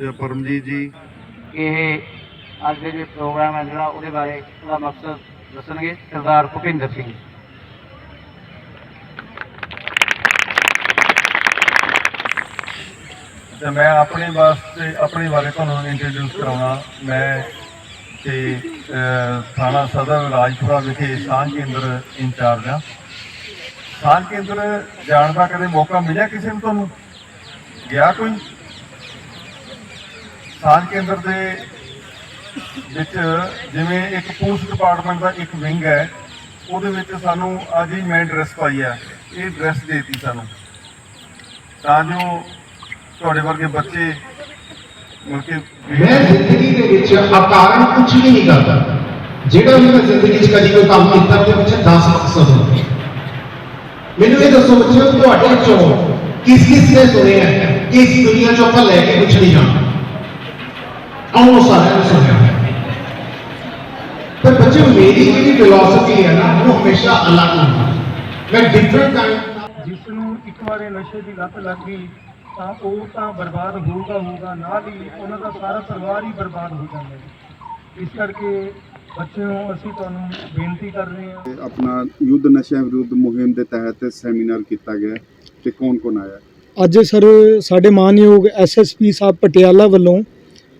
ਇਹ ਪਰਮਜੀਤ ਜੀ। ਇਹ ਅੱਜ ਦੇ ਜੋ ਪ੍ਰੋਗਰਾਮ ਹੈ ਜਿਹੜਾ ਉਹਦੇ ਬਾਰੇ ਉਹਦਾ ਮਕਸਦ ਦੱਸਣਗੇ ਸਰਦਾਰ ਭੁਪਿੰਦਰ ਸਿੰਘ। ਤੇ ਮੈਂ ਆਪਣੇ ਵਾਸਤੇ ਆਪਣੇ ਬਾਰੇ ਤੁਹਾਨੂੰ ਇੰਟਰੋਡਿਊਸ ਕਰਾਉਣਾ। ਮੈਂ ਤੇ ਥਾਣਾ ਸਦਰ ਰਾਜਪੁਰਾ ਵਿਖੇ ਸਾਂਝ ਕੇਂਦਰ ਇੰਚਾਰਜ ਹਾਂ। ਸਾਂਝ ਕੇਂਦਰ ਜਾਣ ਦਾ ਕਦੇ ਮੌਕਾ ਮਿਲਿਆ ਕਿਸੇ ਨੂੰ ਤੁਹਾਨੂੰ? ਗਿਆ ਕੋਈ? ਸਾਂਝ ਕੇਂਦਰ ਦੇ ਵਿੱਚ ਜਿਵੇਂ ਇੱਕ ਪੁਲਿਸ ਡਿਪਾਰਟਮੈਂਟ ਦਾ ਇੱਕ ਵਿੰਗ ਹੈ ਉਹਦੇ ਵਿੱਚ ਸਾਨੂੰ ਅੱਜ ਹੀ ਮੈਂ ਡਰੈਸ ਪਾਈ ਹੈ ਇਹ ਡਰੈਸ ਦੇਤੀ ਸਾਨੂੰ। ਤਾਂ ਜੋ ਤੁਹਾਡੇ ਵਰਗੇ ਬੱਚੇ ਮਤਲਬ ਕਿ ਮੈਂ ਜ਼ਿੰਦਗੀ ਦੇ ਵਿੱਚ ਅਕਾਰਨ ਕੁਝ ਵੀ ਨਹੀਂ ਕਰਦਾ। ਜਿਹੜਾ ਵੀ ਮੈਂ ਜ਼ਿੰਦਗੀ 'ਚ ਕਦੀ ਕੋਈ ਕੰਮ ਕੀਤਾ ਉਹਦੇ ਪਿੱਛੇ 10 ਮਕਸਦ ਹੁੰਦੇ। ਮੈਨੂੰ ਇਹ ਦੱਸੋ, ਬੱਚਿਓ, ਤੁਹਾਡੇ ਚੋਂ ਕਿਸ ਕਿਸ ਨੇ ਸੁਣਿਆ ਇਸ ਦੁਨੀਆ 'ਚੋਂ ਆਪਾਂ ਲੈ ਕੇ ਕੁਝ ਨਹੀਂ ਜਾਣਾ। ਆਉਂ ਸਾਰਿਆਂ ਨੇ ਸੁਣਿਆ ਪਰ ਬੱਚਿਓ, ਮੇਰੀ ਜਿਹੜੀ ਫਿਲਾਸਫੀ ਹੈ ਨਾ, ਉਹ ਹਮੇਸ਼ਾ ਅਲੱਗ ਹੁੰਦੀ ਹੈ। ਮੈਂ ਡਿਫਰੈਂਟ ਕਾਈਂਡ ਜਿਸ ਨੂੰ ਇੱਕ ਵਾਰੇ ਨਸ਼ੇ ਦੀ ਲੱਤ ਲੱਗ ਗਈ, ਤਾਂ ਉਹ ਤਾਂ ਬਰਬਾਦ ਹੋਊਗਾ ਹੋਊਗਾ, ਨਾਲ ਹੀ ਉਹਨਾਂ ਦਾ ਸਾਰਾ ਪਰਿਵਾਰ ਹੀ ਬਰਬਾਦ ਹੋ ਜਾਂਦਾ ਹੈ। ਇਸ ਕਰਕੇ ਬੱਚਿਓ ਅਸੀਂ ਤੁਹਾਨੂੰ ਬੇਨਤੀ ਕਰ ਰਹੇ ਹਾਂ। ਤੇ ਆਪਣਾ ਯੁੱਧ ਨਸ਼ਿਆਂ ਵਿਰੁੱਧ ਮੁਹਿੰਮ ਦੇ ਤਹਿਤ ਸੈਮੀਨਾਰ ਕੀਤਾ ਗਿਆ ਹੈ ਤੇ ਕੌਣ ਕੌਣ ਆਇਆ ਅੱਜ ਸਰ ਸਾਡੇ ਮਾਨਯੋਗ ਐਸਐਸਪੀ ਸਾਹਿਬ ਪਟਿਆਲਾ ਵੱਲੋਂ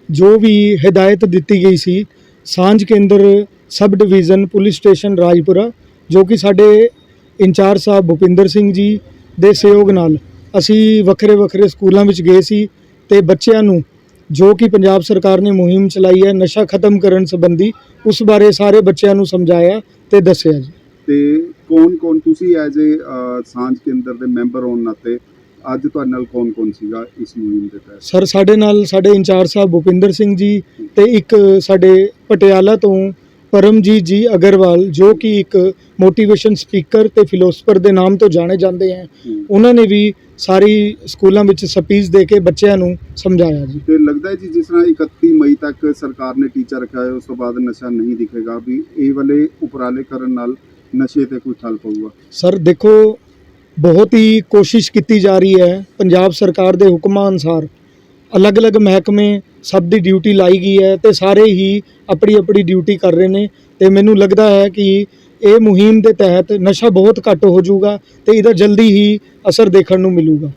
ਜੋ ਵੀ ਹਦਾਇਤ ਦਿੱਤੀ ਗਈ ਸੀ ਸਾਂਝ ਕੇਂਦਰ sub division police station Rajpura ਜੋ ਕਿ ਸਾਡੇ ਇੰਚਾਰਜ ਸਾਹਿਬ ਭੁਪਿੰਦਰ ਸਿੰਘ ਜੀ ਦੇ ਸਹਿਯੋਗ ਨਾਲ ਅਸੀਂ ਵੱਖਰੇ ਵੱਖਰੇ ਸਕੂਲਾਂ ਵਿੱਚ ਗਏ ਸੀ ਤੇ ਬੱਚਿਆਂ ਨੂੰ ਜੋ ਕਿ ਪੰਜਾਬ ਸਰਕਾਰ ਨੇ ਮੁਹਿੰਮ ਚਲਾਈ ਹੈ ਨਸ਼ਾ ਖਤਮ ਕਰਨ ਸੰਬੰਧੀ ਉਸ ਬਾਰੇ ਸਾਰੇ ਬੱਚਿਆਂ ਨੂੰ ਸਮਝਾਇਆ ਤੇ ਦੱਸਿਆ ਜੀ। ਤੇ ਕੌਣ ਕੌਣ ਤੁਸੀਂ ਐਜ਼ ਏ ਸਾਂਝ ਕੇਂਦਰ ਦੇ ਮੈਂਬਰ ਹੋਣ ਨਾਤੇ ਅੱਜ ਤੁਹਾਡੇ ਨਾਲ ਕੌਣ ਕੌਣ ਸੀਗਾ ਇਸ ਮੁਹਿੰਮ ਦੇ ਤਹਿਤ? ਸਰ ਸਾਡੇ ਨਾਲ ਸਾਡੇ ਇੰਚਾਰਜ ਸਾਹਿਬ ਭੁਪਿੰਦਰ ਸਿੰਘ ਜੀ ਤੇ ਇੱਕ ਸਾਡੇ ਪਟਿਆਲਾ ਤੋਂ ਪਰਮਜੀਤ ਜੀ ਅਗਰਵਾਲ ਜੋ ਕਿ ਇੱਕ ਮੋਟੀਵੇਸ਼ਨ ਸਪੀਕਰ ਤੇ ਫਿਲੋਸਫਰ ਦੇ ਨਾਮ ਤੋਂ ਜਾਣੇ ਜਾਂਦੇ ਹਨ। ਉਹਨਾਂ ਨੇ ਵੀ ਸਾਰੀ ਸਕੂਲਾਂ ਵਿੱਚ ਸਪੀਚ ਦੇ ਕੇ ਬੱਚਿਆਂ ਨੂੰ ਸਮਝਾਇਆ ਜੀ ਤੇ ਲੱਗਦਾ ਹੈ ਜੀ ਜਿਸ ਤਰ੍ਹਾਂ 31 ਮਈ ਤੱਕ ਸਰਕਾਰ ਨੇ ਟੀਚਾ ਰੱਖਿਆ ਹੈ ਉਸ ਤੋਂ ਬਾਅਦ ਨਸ਼ਾ ਨਹੀਂ ਦਿਖੇਗਾ ਵੀ ਇਹ ਵਾਲੇ ਉਪਰਾਲੇ ਕਰਨ ਨਾਲ ਨਸ਼ੇ ਤੇ ਕੋਈ ਠੱਲ ਪਊਗਾ ਸਰ ਦੇਖੋ ਬਹੁਤ ਹੀ ਕੋਸ਼ਿਸ਼ ਕੀਤੀ ਜਾ ਰਹੀ ਹੈ ਪੰਜਾਬ ਸਰਕਾਰ ਦੇ ਹੁਕਮਾਂ ਅਨੁਸਾਰ ਅਲੱਗ-ਅਲੱਗ ਮਹਿਕਮੇ ਸਭ ਦੀ ਡਿਊਟੀ ਲਾਈ ਗਈ ਹੈ ਤੇ ਸਾਰੇ ਹੀ ਆਪਣੀ ਆਪਣੀ ਡਿਊਟੀ ਕਰ ਰਹੇ ਨੇ ਤੇ ਮੈਨੂੰ ਲੱਗਦਾ ਹੈ ਕਿ ਇਹ ਮੁਹਿੰਮ ਦੇ ਤਹਿਤ ਨਸ਼ਾ ਬਹੁਤ ਘੱਟ ਹੋ ਜਾਊਗਾ ਤੇ ਇਹਦਾ ਜਲਦੀ ਹੀ ਅਸਰ ਦੇਖਣ ਨੂੰ ਮਿਲੂਗਾ।